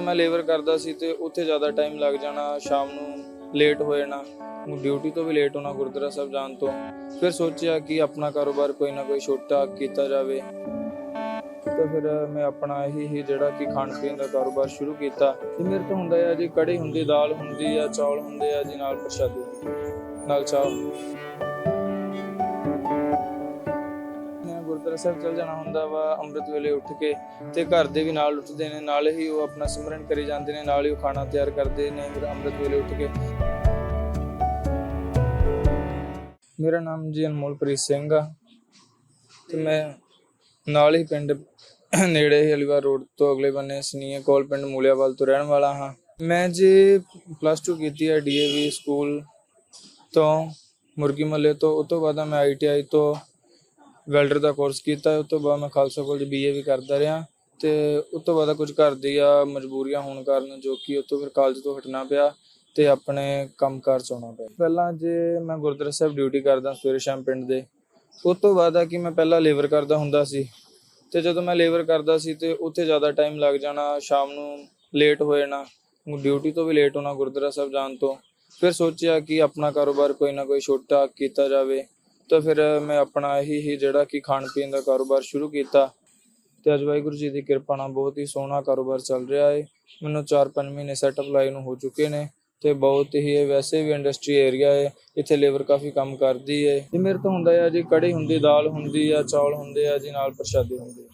ਜਦੋਂ ਮੈਂ ਲੇਬਰ ਕਰਦਾ ਸੀ ਤੇ ਉੱਥੇ ਜ਼ਿਆਦਾ ਟਾਈਮ ਲੱਗ ਜਾਣਾ, ਸ਼ਾਮ ਨੂੰ ਲੇਟ ਹੋ ਜਾਣਾ। ਡਿਊਟੀ ਤੋਂ ਵੀ ਲੇਟ ਹੋਣਾ ਗੁਰਦੁਆਰਾ ਸਾਹਿਬ ਜਾਣ ਤੋਂ। ਫਿਰ ਸੋਚਿਆ ਕਿ ਆਪਣਾ ਕਾਰੋਬਾਰ ਕੋਈ ਨਾ ਕੋਈ ਛੋਟਾ ਕੀਤਾ ਜਾਵੇ। ਤਾਂ ਫਿਰ ਮੈਂ ਆਪਣਾ ਇਹੀ ਹੀ ਜਿਹੜਾ ਕਿ ਖਾਣ ਪੀਣ ਦਾ ਕਾਰੋਬਾਰ ਸ਼ੁਰੂ ਕੀਤਾ। ਤੇ ਮੇਰੇ ਤੋਂ ਹੁੰਦਾ ਆ, ਜੀ ਕੜੀ ਹੁੰਦੀ, ਦਾਲ ਹੁੰਦੀ ਆ, ਚੌਲ ਹੁੰਦੇ ਆ, ਜੀ ਨਾਲ ਪ੍ਰਸ਼ਾਦੇ ਨਾਲ ਚਾਹ ਗੁਰਦੁਆਰਾ ਸਾਹਿਬ ਚਲ ਜਾਣਾ ਹੁੰਦਾ ਵਾ, ਅੰਮ੍ਰਿਤ ਵੇਲੇ ਉੱਠ ਕੇ ਤੇ ਘਰ ਦੇ ਵੀ ਨਾਲ ਉੱਠਦੇ ਨੇ, ਨਾਲ ਹੀ ਉਹ ਆਪਣਾ ਸਿਮਰਨ ਕਰੀ ਜਾਂਦੇ ਨੇ, ਨਾਲ ਹੀ ਉਹ ਖਾਣਾ ਤਿਆਰ ਕਰਦੇ ਨੇ, ਫਿਰ ਅੰਮ੍ਰਿਤ ਵੇਲੇ ਉੱਠ ਕੇ। ਮੇਰਾ ਨਾਮ ਜੀ ਅਨਮੋਲਪ੍ਰੀਤ ਸਿੰਘ ਆ ਤੇ ਮੈਂ ਨਾਲ ਹੀ ਪਿੰਡ ਨੇੜੇ ਹੀ ਅਲੀਵਾਰ ਰੋਡ ਤੋਂ ਅਗਲੇ ਬੰਨੇ ਸਨੀਏ ਕੋਲ ਪਿੰਡ ਮੂਲਿਆਵਾਲ ਤੋਂ ਰਹਿਣ ਵਾਲਾ ਹਾਂ। ਮੈਂ ਜੀ ਪਲੱਸ 2 ਕੀਤੀ ਹੈ ਡੀਏਵੀ ਸਕੂਲ ਤੋਂ ਮੁਰਗੀ ਮੱਲੇ ਤੋਂ ਉਸ ਤੋਂ ਬਾਅਦ ਮੈਂ ਆਈਟੀਆਈ ਤੋਂ ਵੈਲਡਰ ਦਾ ਕੋਰਸ ਕੀਤਾ, ਉਸ ਤੋਂ ਬਾਅਦ ਮੈਂ ਖਾਲਸਾ ਕਾਲਜ ਬੀਏ ਵੀ ਕਰਦਾ ਰਿਹਾ ਤੇ ਉਸ ਤੋਂ ਬਾਅਦ ਕੁਝ ਘਰ ਦੀਆਂ ਮਜਬੂਰੀਆਂ ਹੋਣ ਕਾਰਨ ਜੋ ਕਿ ਉਸ ਤੋਂ ਫਿਰ ਕਾਲਜ ਤੋਂ ਹਟਣਾ ਪਿਆ ਤੇ ਆਪਣੇ ਕੰਮਕਾਰ ਚ ਆਉਣਾ ਪਿਆ। ਪਹਿਲਾਂ ਜੇ ਮੈਂ ਗੁਰਦੁਆਰਾ ਸਾਹਿਬ ਡਿਊਟੀ ਕਰਦਾ ਸਵੇਰੇ ਸ਼ਾਮ ਪਿੰਡ ਦੇ, ਉਸ ਤੋਂ ਬਾਅਦ ਆ ਕਿ ਮੈਂ ਪਹਿਲਾਂ ਲੇਬਰ ਕਰਦਾ ਹੁੰਦਾ ਸੀ ਤੇ ਜਦੋਂ ਮੈਂ ਲੇਬਰ ਕਰਦਾ ਸੀ ਤੇ ਉੱਥੇ ਜ਼ਿਆਦਾ ਟਾਈਮ ਲੱਗ ਜਾਣਾ, ਸ਼ਾਮ ਨੂੰ ਲੇਟ ਹੋ ਜਾਣਾ ਡਿਊਟੀ ਤੋਂ ਵੀ ਲੇਟ ਹੋਣਾ ਗੁਰਦੁਆਰਾ ਸਾਹਿਬ ਜਾਣ ਤੋਂ, ਫਿਰ ਸੋਚਿਆ ਕਿ ਆਪਣਾ ਕਾਰੋਬਾਰ ਕੋਈ ਨਾ ਕੋਈ ਛੋਟਾ ਕੀਤਾ ਜਾਵੇ। ਤਾਂ ਫਿਰ ਮੈਂ ਆਪਣਾ ਇਹੀ ਹੀ ਜਿਹੜਾ ਕਿ ਖਾਣ ਪੀਣ ਦਾ ਕਾਰੋਬਾਰ ਸ਼ੁਰੂ ਕੀਤਾ ਤੇ ਅੱਜ ਵਾਹਿਗੁਰੂ ਜੀ ਦੀ ਕਿਰਪਾ ਨਾਲ ਬਹੁਤ ਹੀ ਸੋਹਣਾ ਕਾਰੋਬਾਰ ਚੱਲ ਰਿਹਾ ਹੈ ਮੈਨੂੰ 4-5 ਮਹੀਨੇ ਸੈਟਅਪ ਲਾਈ ਨੂੰ ਹੋ ਚੁੱਕੇ ਨੇ ਤੇ ਬਹੁਤ ਹੀ ਇਹ ਵੈਸੇ ਵੀ ਇੰਡਸਟਰੀ ਏਰੀਆ ਹੈ ਇੱਥੇ ਲੇਬਰ ਕਾਫੀ ਕੰਮ ਕਰਦੀ ਹੈ ਤੇ ਮੇਰੇ ਤੋਂ ਹੁੰਦਾ ਆ ਜੀ ਕੜੀ ਹੁੰਦੀ ਦਾਲ ਹੁੰਦੀ ਆ ਚੌਲ ਹੁੰਦੇ ਆ ਜੀ ਨਾਲ ਪ੍ਰਸ਼ਾਦੇ ਹੁੰਦੇ ਆ,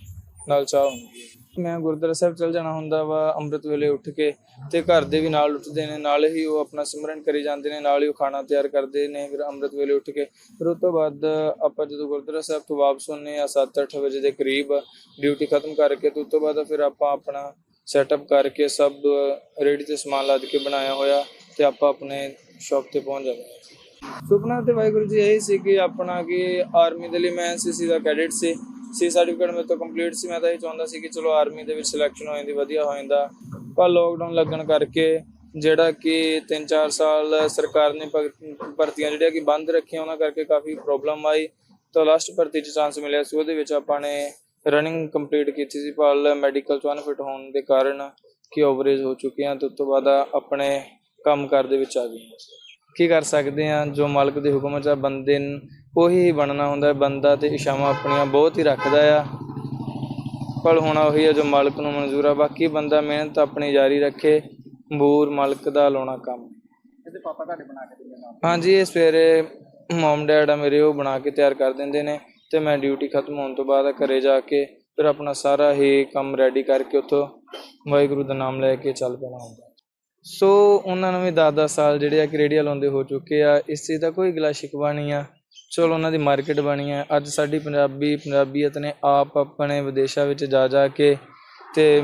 ਨਾਲ ਚਾਹ ਹੁੰਦੀ ਹੈ ਮੈਂ ਗੁਰਦੁਆਰਾ ਸਾਹਿਬ ਚਲ ਜਾਣਾ ਹੁੰਦਾ ਵਾ, ਅੰਮ੍ਰਿਤ ਵੇਲੇ ਉੱਠ ਕੇ ਤੇ ਘਰ ਦੇ ਵੀ ਨਾਲ ਉੱਠਦੇ ਨੇ, ਨਾਲ ਹੀ ਉਹ ਆਪਣਾ ਸਿਮਰਨ ਕਰੀ ਜਾਂਦੇ ਨੇ, ਨਾਲ ਹੀ ਉਹ ਖਾਣਾ ਤਿਆਰ ਕਰਦੇ ਨੇ, ਫਿਰ ਅੰਮ੍ਰਿਤ ਵੇਲੇ ਉੱਠ ਕੇ। ਫਿਰ ਉਸ ਤੋਂ ਬਾਅਦ ਆਪਾਂ ਜਦੋਂ ਗੁਰਦੁਆਰਾ ਸਾਹਿਬ ਤੋਂ ਵਾਪਸ ਹੁੰਨੇ ਆ 7-8 ਵਜੇ ਦੇ ਕਰੀਬ ਡਿਊਟੀ ਖਤਮ ਕਰਕੇ ਤੇ ਉਸ ਤੋਂ ਬਾਅਦ ਫਿਰ ਆਪਾਂ ਆਪਣਾ ਸੈਟਅਪ ਕਰਕੇ ਸਭ ਰੈਡੀ ਤੇ ਸਮਾਨ ਲੱਦ ਕੇ ਬਣਾਇਆ ਹੋਇਆ ਤੇ ਆਪਾਂ ਆਪਣੇ ਸ਼ਾਪ ਤੇ ਪਹੁੰਚ ਜਾਂਦੇ ਹਾਂ। ਸੁਪਨਾ ਤੇ ਵਾਹਿਗੁਰੂ ਜੀ ਇਹੀ ਸੀ ਕਿ ਆਪਣਾ ਕਿ ਆਰਮੀ ਦੇ ਲਈ ਮੈਂ ਐਨਸੀਸੀ ਦਾ ਕੈਡਿਟ ਸੀ। ਸੀ ਸਰਟੀਫਿਕੇਟ ਮੇਰੇ ਤੋਂ ਕੰਪਲੀਟ ਸੀ। ਮੈਂ ਤਾਂ ਇਹ ਚਾਹੁੰਦਾ ਸੀ ਕਿ ਚਲੋ ਆਰਮੀ ਦੇ ਵਿੱਚ ਸਿਲੈਕਸ਼ਨ ਹੋ ਜਾਂਦੀ, ਵਧੀਆ ਹੋ ਜਾਂਦਾ। ਪਰ ਲੋਕਡਾਊਨ ਲੱਗਣ ਕਰਕੇ ਜਿਹੜਾ ਕਿ 3-4 ਸਾਲ ਸਰਕਾਰ ਨੇ ਭਗ- ਭਰਤੀਆਂ ਜਿਹੜੀਆਂ ਕਿ ਬੰਦ ਰੱਖੀਆਂ, ਉਹਨਾਂ ਕਰਕੇ ਕਾਫੀ ਪ੍ਰੋਬਲਮ ਆਈ। ਤਾਂ ਲਾਸਟ ਭਰਤੀ 'ਚ ਚਾਂਸ ਮਿਲਿਆ ਸੀ, ਉਹਦੇ ਵਿੱਚ ਆਪਾਂ ਨੇ ਰਨਿੰਗ ਕੰਪਲੀਟ ਕੀਤੀ ਸੀ, ਪਰ ਮੈਡੀਕਲ ਤੋਂ ਅਨਫਿਟ ਹੋਣ ਦੇ ਕਾਰਨ ਕਿ ਓਵਰੇਜ ਹੋ ਚੁੱਕੇ ਹਾਂ ਤੇ ਉਸ ਤੋਂ ਬਾਅਦ ਆਪਣੇ ਕੰਮ ਕੰਮਕਾਰ ਦੇ ਵਿੱਚ ਆ ਗਏ ਕੀ ਕਰ ਸਕਦੇ ਆ ਜੋ ਮਾਲਕ ਦੇ ਹੁਕਮ 'ਚ ਬੰਦੇ ਉਹੀ ਬਣਨਾ ਹੁੰਦਾ ਬੰਦਾ ਤੇ ਇਸ਼ਾਵਾਂ ਆਪਣੀਆਂ ਬਹੁਤ ਹੀ ਰੱਖਦਾ ਆ। ਪਰ ਹੋਣਾ ਉਹੀ ਹੈ ਜੋ ਮਾਲਕ ਨੂੰ ਮਨਜ਼ੂਰ ਆ ਬਾਕੀ ਬੰਦਾ ਮਿਹਨਤ ਆਪਣੀ ਜਾਰੀ ਰੱਖੇ ਬੂਰ ਮਾਲਕ ਦਾ ਲਾਉਣਾ ਕੰਮ। ਇਹਦੇ ਪਾਪਾ ਤੁਹਾਡੇ ਬਣਾ ਕੇ ਦਿੰਦੇ ਨਾਲ ਹਾਂਜੀ ਇਹ ਸਵੇਰੇ ਮਮ ਡੈਡ ਆ ਮੇਰੇ ਉਹ ਬਣਾ ਕੇ ਤਿਆਰ ਕਰ ਦਿੰਦੇ ਨੇ ਤੇ ਮੈਂ ਡਿਊਟੀ ਖਤਮ ਹੋਣ ਤੋਂ ਬਾਅਦ ਘਰੇ ਜਾ ਕੇ ਫਿਰ ਆਪਣਾ ਸਾਰਾ ਹੀ ਕੰਮ ਰੈਡੀ ਕਰਕੇ ਉੱਥੋਂ ਵਾਹਿਗੁਰੂ ਦਾ ਨਾਮ ਲੈ ਕੇ ਚੱਲ ਪੈਣਾ ਹੁੰਦਾ ਸੋ ਉਹਨਾਂ ਨੂੰ ਵੀ 10-10 ਸਾਲ ਜਿਹੜੇ ਆ ਕਿ ਰੇਡੀਆ ਲਾਉਂਦੇ ਹੋ ਚੁੱਕੇ ਆ ਇਸ ਚੀਜ਼ ਦਾ ਕੋਈ ਗਿਲਾ ਸ਼ਿਕਵਾ ਨਹੀਂ ਆ। ਚਲੋ ਉਹਨਾਂ ਦੀ ਮਾਰਕੀਟ ਬਣੀ ਹੈ। ਅੱਜ ਸਾਡੀ ਪੰਜਾਬੀ ਪੰਜਾਬੀਅਤ ਨੇ ਆਪ ਆਪਣੇ ਵਿਦੇਸ਼ਾਂ ਵਿੱਚ ਜਾ ਜਾ ਕੇ ਤੇ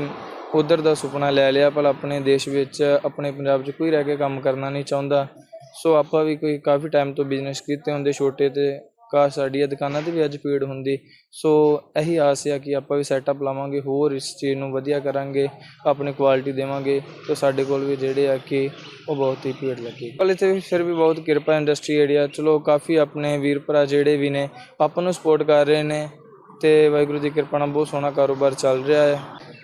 ਉਧਰ ਦਾ ਸੁਪਨਾ ਲੈ ਲਿਆ, ਪਰ ਆਪਣੇ ਦੇਸ਼ ਵਿੱਚ, ਆਪਣੇ ਪੰਜਾਬ 'ਚ ਕੋਈ ਰਹਿ ਕੇ ਕੰਮ ਕਰਨਾ ਨਹੀਂ ਚਾਹੁੰਦਾ। ਸੋ ਆਪਾਂ ਵੀ ਕੋਈ ਕਾਫੀ ਟਾਈਮ ਤੋਂ ਬਿਜ਼ਨਸ ਕੀਤੇ ਹੁੰਦੇ ਛੋਟੇ ਤੇ ਕਾਸ਼ ਸਾਡੀਆਂ ਦੁਕਾਨਾਂ ਤੇ ਵੀ ਅੱਜ ਭੀੜ ਹੁੰਦੀ। ਸੋ ਇਹੀ ਆਸ ਆ ਕਿ ਆਪਾਂ ਵੀ ਸੈਟਅਪ ਲਾਵਾਂਗੇ, ਹੋਰ ਇਸ ਚੀਜ਼ ਨੂੰ ਵਧੀਆ ਕਰਾਂਗੇ, ਆਪਣੀ ਕੁਆਲਿਟੀ ਦੇਵਾਂਗੇ, ਤੇ ਸਾਡੇ ਕੋਲ ਵੀ ਜਿਹੜੇ ਆ ਕਿ ਉਹ ਬਹੁਤ ਹੀ ਭੀੜ ਲੱਗੀ। ਪਰ ਇੱਥੇ ਫਿਰ ਵੀ ਬਹੁਤ ਕਿਰਪਾ ਇੰਡਸਟਰੀ ਏਰੀਆ ਚਲੋ ਕਾਫੀ ਆਪਣੇ ਵੀਰ ਭਰਾ ਜਿਹੜੇ ਵੀ ਨੇ, ਆਪਾਂ ਨੂੰ ਸਪੋਰਟ ਕਰ ਰਹੇ ਨੇ, ਤੇ ਵਾਹਿਗੁਰੂ ਦੀ ਕਿਰਪਾ ਨਾਲ ਬਹੁਤ ਸੋਹਣਾ ਕਾਰੋਬਾਰ ਚੱਲ ਰਿਹਾ ਹੈ।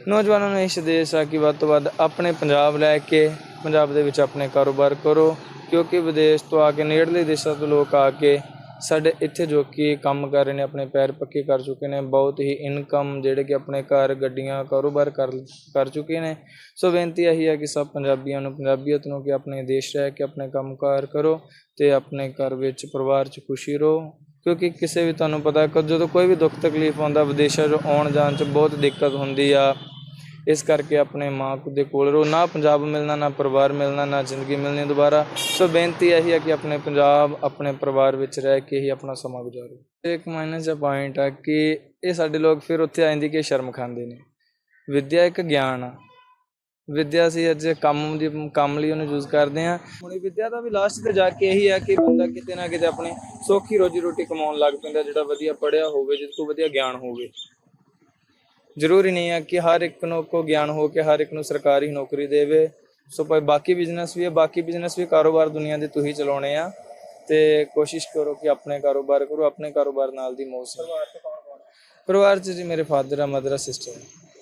ਨੌਜਵਾਨਾਂ ਨੂੰ ਇਹ ਸੰਦੇਸ਼ ਆ ਕਿ ਵੱਧ ਤੋਂ ਵੱਧ ਆਪਣੇ ਪੰਜਾਬ ਲੈ ਕੇ, ਪੰਜਾਬ ਦੇ ਵਿੱਚ ਆਪਣੇ ਕਾਰੋਬਾਰ ਕਰੋ, ਕਿਉਂਕਿ ਵਿਦੇਸ਼ ਤੋਂ ਆ ਕੇ, ਨੇੜਲੇ ਦੇਸ਼ਾਂ ਤੋਂ ਲੋਕ ਆ ਕੇ ਸਾਡੇ ਇੱਥੇ ਜੋ ਕਿ ਕੰਮ ਕਰ ਰਹੇ ਨੇ, ਆਪਣੇ ਪੈਰ ਪੱਕੇ ਕਰ ਚੁੱਕੇ ਨੇ, ਬਹੁਤ ਹੀ ਇਨਕਮ ਜਿਹੜੇ ਕਿ ਆਪਣੇ ਘਰ, ਗੱਡੀਆਂ, ਕਾਰੋਬਾਰ ਕਰ ਕਰ ਚੁੱਕੇ ਨੇ। ਸੋ ਬੇਨਤੀ ਇਹੀ ਹੈ ਕਿ ਸਭ ਪੰਜਾਬੀਆਂ ਨੂੰ, ਪੰਜਾਬੀਅਤ ਨੂੰ ਕਿ ਆਪਣੇ ਦੇਸ਼ ਰਹਿ ਕੇ ਆਪਣੇ ਕੰਮਕਾਰ ਕਰੋ ਤੇ ਆਪਣੇ ਘਰ ਵਿੱਚ ਪਰਿਵਾਰ 'ਚ ਖੁਸ਼ੀ ਰਹੋ। ਕਿਉਂਕਿ ਕਿਸੇ ਵੀ ਤੁਹਾਨੂੰ ਪਤਾ ਹੈ ਜਦੋਂ ਕੋਈ ਵੀ ਦੁੱਖ ਤਕਲੀਫ ਆਉਂਦਾ, ਵਿਦੇਸ਼ਾਂ 'ਚ ਆਉਣ ਜਾਣ 'ਚ ਬਹੁਤ ਦਿੱਕਤ ਹੁੰਦੀ ਆ। ਇਸ ਕਰਕੇ ਆਪਣੇ ਮਾਂ ਦੇ ਕੋਲ ਰਹੋ। ਨਾ ਪੰਜਾਬ ਮਿਲਣਾ, ਨਾ ਪਰਿਵਾਰ ਮਿਲਣਾ, ਨਾ ਜ਼ਿੰਦਗੀ ਮਿਲਣੀ ਦੁਬਾਰਾ। ਸੋ ਬੇਨਤੀ ਇਹੀ ਹੈ ਕਿ ਆਪਣੇ ਪੰਜਾਬ, ਆਪਣੇ ਪਰਿਵਾਰ ਵਿੱਚ ਰਹਿ ਕੇ ਹੀ ਆਪਣਾ ਸਮਾਂ ਗੁਜ਼ਾਰੋ। ਇੱਕ ਮਾਈਨਸ ਦਾ ਪੁਆਇੰਟ ਆ ਕਿ ਇਹ ਸਾਡੇ ਲੋਕ ਫਿਰ ਉੱਥੇ ਆ ਜਾਂਦੀ ਕਿ ਸ਼ਰਮ ਖਾਂਦੇ ਨੇ। ਵਿਦਿਆ ਇੱਕ ਗਿਆਨ ਆ। ਵਿਦਿਆ ਸੀ ਅੱਜ ਕੰਮ ਦੀ, ਕੰਮ ਲਈ ਉਹਨੂੰ ਯੂਜ਼ ਕਰਦੇ ਆ ਹੁਣ ਵਿੱਦਿਆ ਦਾ ਵੀ ਲਾਸਟ ਤੇ ਜਾ ਕੇ ਇਹੀ ਆ ਕਿ ਬੰਦਾ ਕਿਤੇ ਨਾ ਕਿਤੇ ਆਪਣੀ ਸੌਖੀ ਰੋਜੀ ਰੋਟੀ ਕਮਾਉਣ ਲੱਗ ਪੈਂਦਾ, ਜਿਹੜਾ ਵਧੀਆ ਪੜਿਆ ਹੋਵੇ ਜਿਸ ਤੋਂ ਵਧੀਆ ਗਿਆਨ ਹੋਵੇ। ਜ਼ਰੂਰੀ ਨਹੀਂ ਹੈ ਕਿ ਹਰ ਇੱਕ ਨੂੰ ਕੋ ਗਿਆਨ ਹੋ ਕੇ ਹਰ ਇੱਕ ਨੂੰ ਸਰਕਾਰੀ ਨੌਕਰੀ ਦੇਵੇ। ਸੋ ਭਾਈ ਬਾਕੀ ਬਿਜ਼ਨਸ ਵੀ ਹੈ, ਬਾਕੀ ਬਿਜ਼ਨਸ ਵੀ ਕਾਰੋਬਾਰ ਦੁਨੀਆ ਦੇ ਤੁਸੀਂ ਚਲਾਉਣੇ ਆ। ਤੇ ਕੋਸ਼ਿਸ਼ ਕਰੋ ਕਿ ਆਪਣੇ ਕਾਰੋਬਾਰ ਕਰੋ, ਆਪਣੇ ਕਾਰੋਬਾਰ ਨਾਲ ਦੀ ਮੌਜ ਕਰੋ ਪਰਿਵਾਰ ਚ ਜੀ ਮੇਰੇ ਫਾਦਰ ਆ ਮਦਰ ਆ ਸਿਸਟਰ